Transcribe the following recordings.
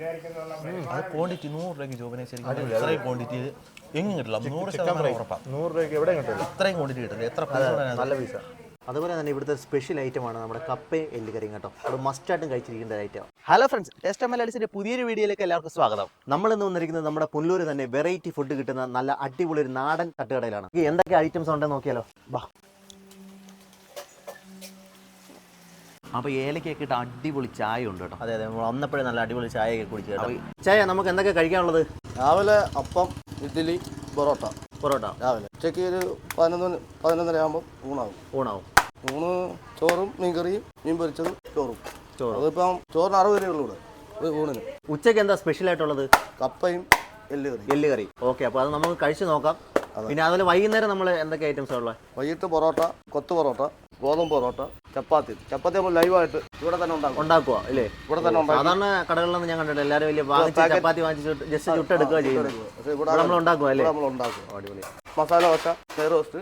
അത് ക്വാണ്ടിറ്റി നൂറ് രൂപയ്ക്ക് ജോബിനെ ശരിക്കും അത്രയും ക്വാണ്ടിറ്റി എങ്ങും കിട്ടില്ല നൂറ് ശതമാനം ഉറപ്പാണ് നൂറ് രൂപയ്ക്ക് എവിടെ കിട്ടില്ല. അത്രയും ക്വാണ്ടിറ്റി കിട്ടില്ല എത്ര നല്ല പൈസ അതുപോലെ തന്നെ ഇവിടുത്തെ സ്പെഷ്യൽ ഐറ്റം ആണ് നമ്മുടെ കപ്പയും എല്ലുകറിയും കേട്ടോ. അത് മസ്റ്റായിട്ടും കഴിച്ചിരിക്കേണ്ട ഐറ്റം ഹലോ ഫ്രണ്ട്സ് ടേസ്റ്റ് മലയാളിസിന്റെ പുതിയൊരു വീഡിയോയിലേക്ക് എല്ലാവർക്കും സ്വാഗതം. നമ്മൾ ഇന്ന് വന്നിരിക്കുന്നത് നമ്മുടെ പുല്ലൂർ തന്നെ വെറൈറ്റി ഫുഡ് കിട്ടുന്ന നല്ല അടിപൊളി ഒരു നാടൻ തട്ടുകടയിലാണ്. എന്തൊക്കെ ഐറ്റംസ് ഉണ്ടെന്ന് നോക്കിയാലോ? ബാ അപ്പോൾ ഏലക്കൊക്കെ ഇട്ട് അടിപൊളി ചായ ഉണ്ട് കേട്ടോ. അതെ അതെ. നമ്മൾ വന്നപ്പോഴേ നല്ല അടിപൊളി ചായയൊക്കെ കുടിച്ചു കേട്ടോ. ചായ നമുക്ക് എന്തൊക്കെ കഴിക്കാനുള്ളത്? രാവിലെ അപ്പം ഇഡ്ഡലി പൊറോട്ട. പൊറോട്ട. രാവിലെ. ഉച്ചയ്ക്ക് ഒരു പതിനൊന്ന് പതിനൊന്നര ആകുമ്പോൾ ഊണാകും. ഊണാവും. ഊണ് ചോറും മീൻകറിയും മീൻ പൊരിച്ചതും ചോറും. ചോറും. അതിപ്പം ചോറിന് അറുപത് രൂപയുള്ളൂ ഇവിടെ ഊണിന്. ഉച്ചയ്ക്ക് എന്താ സ്പെഷ്യൽ ആയിട്ടുള്ളത്? കപ്പയും എല്ലുകറി എല്ലുകറി. എല്ല് കറി ഓക്കെ അപ്പോൾ അത് നമുക്ക് കഴിച്ചു നോക്കാം. പിന്നെ അതുപോലെ വൈകുന്നേരം നമ്മൾ എന്തൊക്കെ ഐറ്റംസ് ഉള്ളത്? വൈകിട്ട് പൊറോട്ട കൊത്തു പൊറോട്ട ഗോതമ്പ് പൊറോട്ട ചപ്പാത്തി. ചപ്പാത്തി നമ്മൾ ലൈവായിട്ട് ഇവിടെ തന്നെ ഉണ്ടാക്കും. ഉണ്ടാക്കുക അല്ലേ? ഇവിടെ തന്നെ ഉണ്ടാക്കും. സാധാരണ കടകളിലൊന്നും ഞാൻ കണ്ടിട്ടില്ല. എല്ലാവരും വലിയ വാങ്ങിച്ച് ചപ്പാത്തി വാങ്ങിച്ച് ജസ്റ്റ് ചുട്ടെടുക്കുക ചെയ്യുന്നത്. ഇവിടെ നമ്മൾ ഉണ്ടാക്കുക അല്ലേ? നമ്മൾ ഉണ്ടാക്കും അടിപൊളി. മസാല ദോശ നെയ് roast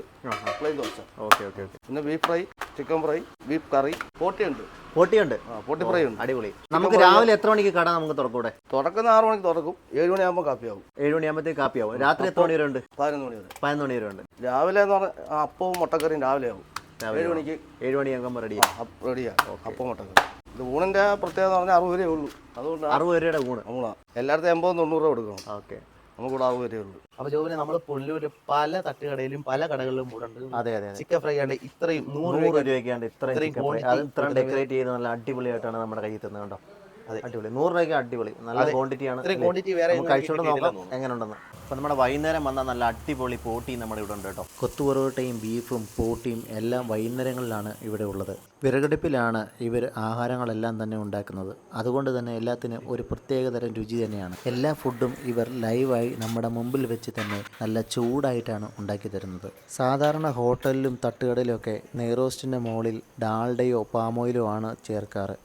plain dosa. Okay okay okay. പിന്നെ beef fry chicken fry beef curry പോട്ടിയുണ്ട്? പൊട്ടിയുണ്ട് പൊട്ടി പോട്ടി ഫ്രൈ ഉണ്ട്. അടിപൊളി. നമുക്ക് രാവിലെ എത്ര മണിക്ക് കട നമുക്ക് തുറക്കൂടെ തുറക്കുന്ന ആറ് മണിക്ക് തുറക്കും. ഏഴ് മണിയാകുമ്പോൾ കാപ്പിയാവും. ഏഴ് മണിയാകുമ്പോഴത്തേക്ക് കാപ്പിയാവും. രാത്രി എത്ര മണി വരെ ഉണ്ട്? പതിനൊന്ന് മണി വരെ. പതിനൊന്ന് മണി വരെ ഉണ്ട്. രാവിലെ എന്ന് പറഞ്ഞാൽ അപ്പവും മുട്ടക്കറിയും രാവിലെ ആവും. ഏഴ് മണിക്ക്? ഏഴ് മണിയാകുമ്പോൾ റെഡി റെഡിയാണ് അപ്പം മുട്ടക്കറി ഇത് ഊണിന്റെ പ്രത്യേകത പറഞ്ഞാൽ അറുപത് രൂപയേ ഉള്ളൂ. അതുകൊണ്ട് അറുപത് രൂപയുടെ ഊണ്. ഊണാ എല്ലായിടത്തും എൺപത് തൊണ്ണൂറ് രൂപ കൊടുക്കണം. ഓക്കെ നമുക്കിവിടെ അറുപത് രൂപയേ ഉള്ളൂ. അപ്പൊ ജോബിനെ നമ്മൾ പുല്ലൂര് പല തട്ടുകടയിലും പല കടകളിലും കൂടെ ഉണ്ട് അതെ അതെ. ചിക്കൻ ഫ്രൈ ആണ് ഇത്രയും നൂറ് നൂറ് രൂപ രൂപയ്ക്കാണ്ട് ഇത്രയും അത് ഇത്രയും ഡെക്കറേറ്റ് ചെയ്ത് നല്ല അടിപൊളിയായിട്ടാണ് നമ്മുടെ കയ്യിൽ തന്നത് കേട്ടോ അടിപൊളി. നൂറ് രൂപയ്ക്ക് അടിപൊളി. നല്ല ക്വാണ്ടിറ്റി ആണ്. വേറെ കഴിച്ചോണ്ട് നോക്കാം. എങ്ങനെയുണ്ടെന്ന് എങ്ങനെ ഉണ്ടെന്ന് അപ്പൊ നമ്മുടെ വൈകുന്നേരം വന്നാൽ നല്ല അടിപൊളി പോട്ടി നമ്മുടെ ഇവിടെ ഉണ്ട് കേട്ടോ. കൊത്തുപൊറോട്ടയും ബീഫും പോട്ടിയും എല്ലാം വൈകുന്നേരങ്ങളിലാണ് ഇവിടെ ഉള്ളത്. വിറകടുപ്പിലാണ് ഇവർ ആഹാരങ്ങളെല്ലാം തന്നെ ഉണ്ടാക്കുന്നത്. അതുകൊണ്ട് തന്നെ എല്ലാത്തിനും ഒരു പ്രത്യേകതരം രുചി തന്നെയാണ്. എല്ലാ ഫുഡും ഇവർ ലൈവായി നമ്മുടെ മുമ്പിൽ വെച്ച് തന്നെ നല്ല ചൂടായിട്ടാണ് ഉണ്ടാക്കി തരുന്നത്. സാധാരണ ഹോട്ടലിലും തട്ടുകടയിലുമൊക്കെ നെയ്റോസ്റ്റിന്റെ മുകളിൽ ഡാൾഡയോ പാമോയിലോ ആണ് ചേർക്കാറ്.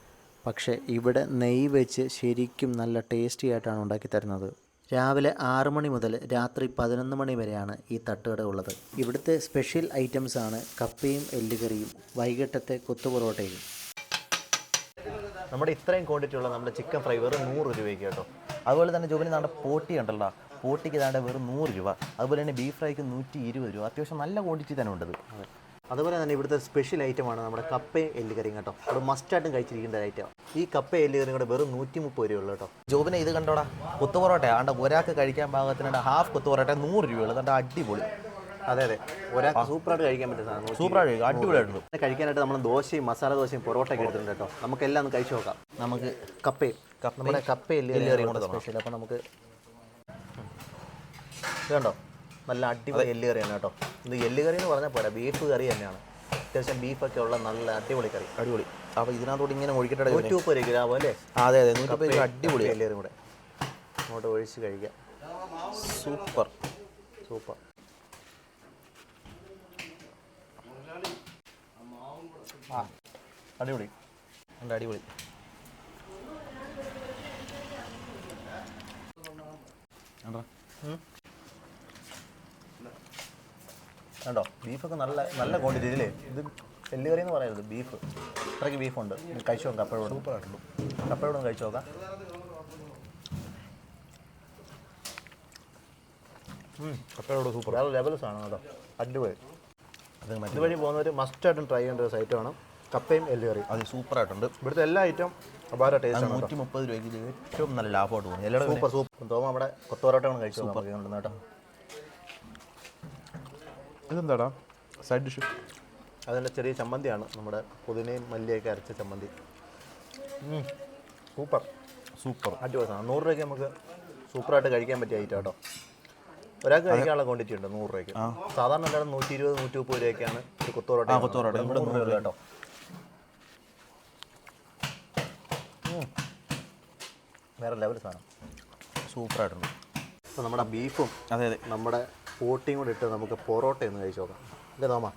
പക്ഷേ ഇവിടെ നെയ്യ് വെച്ച് ശരിക്കും നല്ല ടേസ്റ്റി ആയിട്ടാണ് ഉണ്ടാക്കി തരുന്നത്. രാവിലെ ആറ് മണി മുതൽ രാത്രി പതിനൊന്ന് മണി വരെയാണ് ഈ തട്ടുകട ഉള്ളത്. ഇവിടുത്തെ സ്പെഷ്യൽ ഐറ്റംസ് ആണ് കപ്പയും എല്ലുകറിയും വൈകിട്ടത്തെ കൊത്തുപൊറോട്ടയും നമ്മുടെ ഇത്രയും ക്വാണ്ടിറ്റി ഉള്ള നമ്മുടെ ചിക്കൻ ഫ്രൈ വെറും നൂറ് രൂപയ്ക്ക് കേട്ടോ. അതുപോലെ തന്നെ ജോബിന് നമ്മുടെ പോട്ടി ഉണ്ടല്ലോ. പോട്ടിക്ക് താണ്ട് വെറും നൂറ് രൂപ. അതുപോലെ തന്നെ ബീഫ് ഫ്രൈക്ക് നൂറ്റി ഇരുപത് രൂപ. അത്യാവശ്യം നല്ല ക്വാണ്ടിറ്റി തന്നെ ഉണ്ട് ഇത്. അതുപോലെ തന്നെ ഇവിടുത്തെ സ്പെഷ്യൽ ഐറ്റം ആണ് നമ്മുടെ കപ്പയും എല്ലുകറിയും കേട്ടോ. അത് മസ്റ്റായിട്ടും കഴിച്ചിരിക്കേണ്ട ഒരു ഐറ്റം ഈ കപ്പ എല്ലുകറിയും കൂടെ വെറും നൂറ്റി മുപ്പത് രൂപ രൂപയുള്ളൂ കേട്ടോ. ജോബിനെ ഇത് കണ്ടോടാ? കൊത്തു പൊറോട്ട ആണ്ട് ഒരാൾക്ക് കഴിക്കാൻ പാകത്തിനുണ്ട് ഹാഫ് കൊത്തു പൊറോട്ട നൂറ് രൂപയുള്ളൂ കണ്ട അടിപൊളി. അതെ അതെ. ഒരാൾക്ക് സൂപ്പറായിട്ട് കഴിക്കാൻ പറ്റുന്ന സാധനം സൂപ്പറായിട്ട് അടിപൊളിയായിട്ടുണ്ട്. പിന്നെ കഴിക്കാനായിട്ട് നമ്മൾ ദോശയും മസാല ദോശയും പൊറോട്ടയൊക്കെ എടുത്തിട്ടുണ്ട് കേട്ടോ. നമുക്കെല്ലാം ഒന്ന് കഴിച്ചു നോക്കാം. നമുക്ക് കപ്പയും നമ്മുടെ കപ്പ എല്ലുകറിയും കൂടെ സ്പെഷ്യൽ അപ്പോൾ നമുക്ക് വേണ്ടോ നല്ല അടിപൊളി എല്ല് കറിയാണ് കേട്ടോ. ഇത് എല്ല് കറി എന്ന് പറഞ്ഞാൽ പോരാ ബീഫ് കറി തന്നെയാണ്. അത്യാവശ്യം ബീഫൊക്കെ ഉള്ള നല്ല അടിപൊളി കറി. അടിപൊളി. അപ്പോൾ ഇതിനകത്തോട്ട് ഇങ്ങനെ ഒഴിക്കട്ടെ നൂറ്റി മുപ്പത് രൂപ ഗ്രാമോ അല്ലേ? അതെ അതെ നൂറ്റി മുപ്പത് അടിപൊളി. എല്ലുകറിയും കൂടെ. അങ്ങോട്ട് ഒഴിച്ച് കഴിക്കാം. സൂപ്പർ. സൂപ്പർ. അടിപൊളി. നല്ല അടിപൊളി. കണ്ടോ? കണ്ടോ? ബീഫൊക്കെ നല്ല നല്ല ക്വാണ്ടിറ്റി ഇല്ലേ ഇത് എല്ലുകറി എന്ന് പറയരുത് ബീഫ് ഇത്രയ്ക്ക് ബീഫുണ്ട് കഴിച്ചു നോക്കാം കപ്പയോട് സൂപ്പറായിട്ടുള്ളൂ കപ്പയോട് ഒന്ന് കഴിച്ചു നോക്കാം. കപ്പയോട് സൂപ്പർ വേറെ ലെവൽസ് ആണ് കേട്ടോ. അടിപൊളി. അത് മറ്റു വഴി പോകുന്നവർ മസ്റ്റായിട്ടും ട്രൈ ചെയ്യേണ്ട ഒരു സൈറ്റാണ് കപ്പയും എല്ലുകറി. അത് സൂപ്പറായിട്ടുണ്ട്. ഇവിടുത്തെ എല്ലാ ഐറ്റം അപാര ടേസ്റ്റ് നൂറ്റി മുപ്പത് രൂപയ്ക്ക് ഇത് ഏറ്റവും നല്ല ലാഭമായിട്ട് പോകുന്നു എല്ലാവരും സൂപ്പർ സൂപ്പർ. തോമ നമ്മുടെ കൊത്തോറോട്ടാണ് കഴിച്ചു സൂപ്പർ. കേട്ടോ. ഇതെന്താടാ? സൈഡ് ഡിഷ് അതിന്റെ ചെറിയ ചമ്മന്തിയാണ്. നമ്മുടെ പുതിനയും മല്ലിയൊക്കെ അരച്ച ചമ്മന്തി. സൂപ്പർ സൂപ്പർ അടിപൊളി സാധനം. നൂറ് രൂപയ്ക്ക് നമുക്ക് സൂപ്പറായിട്ട് കഴിക്കാൻ പറ്റിയ ഐറ്റം കേട്ടോ ഒരാൾക്ക് കഴിക്കാനുള്ള ക്വാണ്ടിറ്റി ഉണ്ട് നൂറ് രൂപയ്ക്ക്. സാധാരണ എല്ലാവരും നൂറ്റി ഇരുപത് നൂറ്റി മുപ്പത് രൂപയൊക്കെയാണ് ഒരു കൊത്തോറോട്ട ആ, കൊത്തുപൊറോട്ട. ഇവിടെ നൂറ് രൂപ കേട്ടോ. വേറെ ലെവൽ സാധനം. സൂപ്പറായിട്ടുണ്ട് അപ്പോൾ നമ്മുടെ ബീഫും അതെ അതെ. നമ്മുടെ പോട്ടിയും കൂടെ ഇട്ട് നമുക്ക് പൊറോട്ട ഒന്ന് കഴിച്ചു നോക്കാം. അല്ലേ തോമ?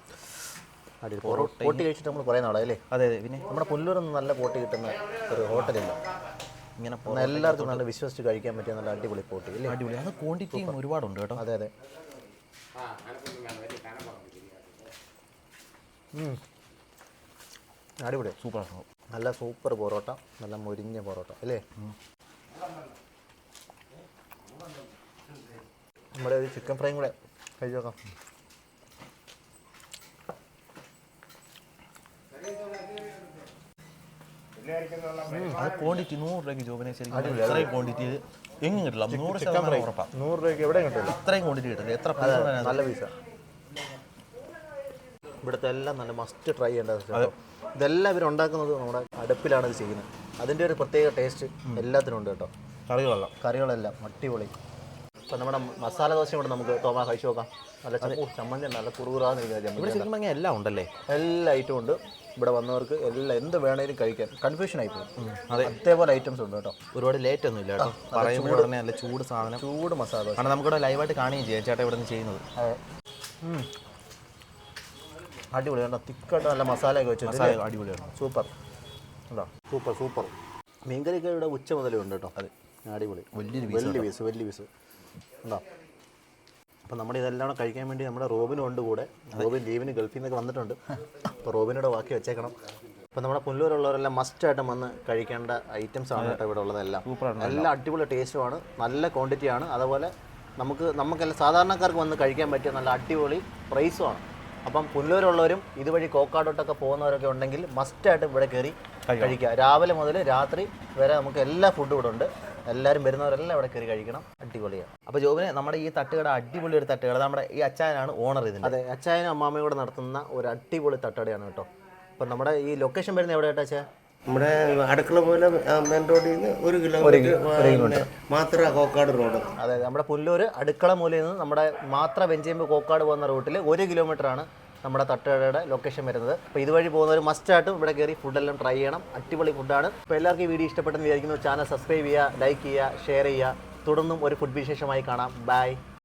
അടി പൊറോട്ട പോട്ടി കഴിച്ചിട്ട് നമ്മൾ കുറേ നാളെ അല്ലേ? അതെ അതെ. പിന്നെ നമ്മുടെ പുല്ലൂരൊന്നും നല്ല പോട്ടി കിട്ടുന്ന ഒരു ഹോട്ടലില്ല ഇങ്ങനെ എല്ലാവർക്കും നല്ല വിശ്വസിച്ച് കഴിക്കാൻ പറ്റിയ നല്ല അടിപൊളി പോട്ടി അല്ലേ? അടിപൊളി. അത് ക്വാണ്ടിറ്റിയും ഒരുപാടുണ്ട് കേട്ടോ. അതെ അതെ. അടിപൊളി. സൂപ്പർ നല്ല സൂപ്പർ പൊറോട്ട നല്ല മുരിഞ്ഞ പൊറോട്ട അല്ലേ? നമ്മുടെ ഒരു ചിക്കൻ ഫ്രൈയും കൂടെ കഴിച്ചു നോക്കാം. ക്വാണ്ടിറ്റി നൂറ് രൂപയ്ക്ക് ജോബിനെ ശരിക്കും ഇത്രയും ക്വാണ്ടിറ്റി എങ്ങും കിട്ടില്ല. നൂറ് ശതമാനം ഉറപ്പാണ് നൂറ് രൂപയ്ക്ക് എവിടെ കിട്ടില്ല. ഇത്രയും ക്വാണ്ടിറ്റി കിട്ടില്ല. എത്ര നല്ല പീസ ഇവിടുത്തെ എല്ലാം നല്ല മസ്റ്റ് ട്രൈ ചെയ്യേണ്ടത്. ഇതെല്ലാം ഇവർ ഉണ്ടാക്കുന്നത് നമ്മുടെ അടുപ്പിലാണ് ഇത് ചെയ്യുന്നത്. അതിന്റെ ഒരു പ്രത്യേക ടേസ്റ്റ് എല്ലാത്തിനും ഉണ്ട് കേട്ടോ. കറികളെല്ലാം. കറികളെല്ലാം അടിപൊളി. ഇപ്പം നമ്മുടെ മസാല ദോശ കൂടെ നമുക്ക് തോമാ കഴിച്ചു നോക്കാം. നല്ല ചമ്മന്തി നല്ല കുറുകുറാന്ന് ഇവിടെ ചമ്മന്തി ശരിക്കും പറഞ്ഞാൽ എല്ലാം ഉണ്ടല്ലേ? എല്ലാ ഐറ്റവും ഉണ്ട്. ഇവിടെ വന്നവർക്ക് എല്ലാം എന്ത് വേണേലും കഴിക്കാൻ കൺഫ്യൂഷൻ ആയി പോകും. അതെ. അതേപോലെ ഐറ്റംസ് ഉണ്ട് കേട്ടോ. ഒരുപാട് ലേറ്റ് ഒന്നും ഇല്ല കേട്ടോ. പറയുമ്പോൾ ഉടനെ നല്ല ചൂട് സാധനം. ചൂട് മസാല ദോശ. കാരണം നമുക്കിവിടെ ലൈവായിട്ട് കാണുകയും ചെയ്യാം. ചേട്ടാ ഇവിടെ നിന്ന് ചെയ്യുന്നത്. അതെ. അടിപൊളി കേട്ടോ. തിക്കായിട്ട് നല്ല മസാലയൊക്കെ വെച്ച് മസാല അടിപൊളിയാണ്. സൂപ്പർ കേട്ടോ സൂപ്പർ സൂപ്പർ മീൻകറിയൊക്കെ ഇവിടെ ഉച്ച മുതലേ ഉണ്ട് കേട്ടോ. അതെ. അടിപൊളി. വലിയൊരു വലിയ പീസ് വലിയ പീസ് ഉണ്ടോ? അപ്പം നമ്മുടെ ഇതെല്ലാം കൂടെ കഴിക്കാൻ വേണ്ടി നമ്മുടെ റോബിനും ഉണ്ട് കൂടെ. റോബിൻ ലീവിന് ഗൾഫിൽ നിന്നൊക്കെ വന്നിട്ടുണ്ട്. അപ്പോൾ റോബിനോട് ബാക്കി വെച്ചേക്കണം. അപ്പം നമ്മുടെ പുല്ലൂരുള്ളവരെല്ലാം മസ്റ്റായിട്ടും വന്ന് കഴിക്കേണ്ട ഐറ്റംസ് ആണ് കേട്ടോ ഇവിടെ ഉള്ളതെല്ലാം എല്ലാം. അടിപൊളി ടേസ്റ്റുമാണ് നല്ല ക്വാണ്ടിറ്റി ആണ്. അതുപോലെ നമുക്ക് നമുക്കെല്ലാം സാധാരണക്കാർക്ക് വന്ന് കഴിക്കാൻ പറ്റിയ നല്ല അടിപൊളി പ്രൈസുമാണ് അപ്പം പുല്ലൂരുള്ളവരും ഇതുവഴി കോക്കാടോട്ടൊക്കെ പോകുന്നവരൊക്കെ ഉണ്ടെങ്കിൽ മസ്റ്റായിട്ട് ഇവിടെ കയറി കഴിക്കുക. രാവിലെ മുതൽ രാത്രി വരെ നമുക്ക് എല്ലാ ഫുഡും ഇവിടെ ഉണ്ട്. എല്ലാവരും വരുന്നവരെല്ലാം ഇവിടെ കയറി കഴിക്കണം. അടിപൊളിയാണ്. അപ്പോൾ ജോബിന് നമ്മുടെ ഈ തട്ടുകട അടിപൊളി ഒരു തട്ടുകട. നമ്മുടെ ഈ അച്ചായനാണ് ഓണർ ഇതിന്റെ അതെ അച്ചായനും അമ്മാമയും കൂടെ നടത്തുന്ന ഒരു അടിപൊളി തട്ടുകടയാണ് കേട്ടോ. അപ്പോൾ നമ്മുടെ ഈ ലൊക്കേഷൻ വരുന്നത് എവിടെയായിട്ടാ അച്ഛാ നമ്മുടെ അടുക്കള പോലെ മെയിൻ റോഡിൽ നിന്ന് ഒരു കിലോമീറ്റർ മാത്ര കോക്കാട് റോഡ് അതെ നമ്മുടെ പുല്ലൂർ അടുക്കള മൂലയിൽ നിന്ന് നമ്മുടെ മാത്ര വെഞ്ചേമ്പ് കോക്കാട് പോകുന്ന റൂട്ടിൽ ഒരു കിലോമീറ്റർ ആണ് നമ്മുടെ തട്ടുകടയുടെ ലൊക്കേഷൻ വരുന്നത്. അപ്പോൾ ഇതുവഴി പോകുന്നവർ മസ്റ്റായിട്ടും ഇവിടെ കയറി ഫുഡെല്ലാം ട്രൈ ചെയ്യണം. അടിപൊളി ഫുഡാണ് അപ്പോൾ എല്ലാവർക്കും ഈ വീഡിയോ ഇഷ്ടപ്പെട്ടെന്ന് വിചാരിക്കുന്നു. ചാനൽ സബ്സ്ക്രൈബ് ചെയ്യുക ലൈക്ക് ചെയ്യുക ഷെയർ ചെയ്യുക. തുടർന്നും ഒരു ഫുഡ് വിശേഷമായി കാണാം. ബൈ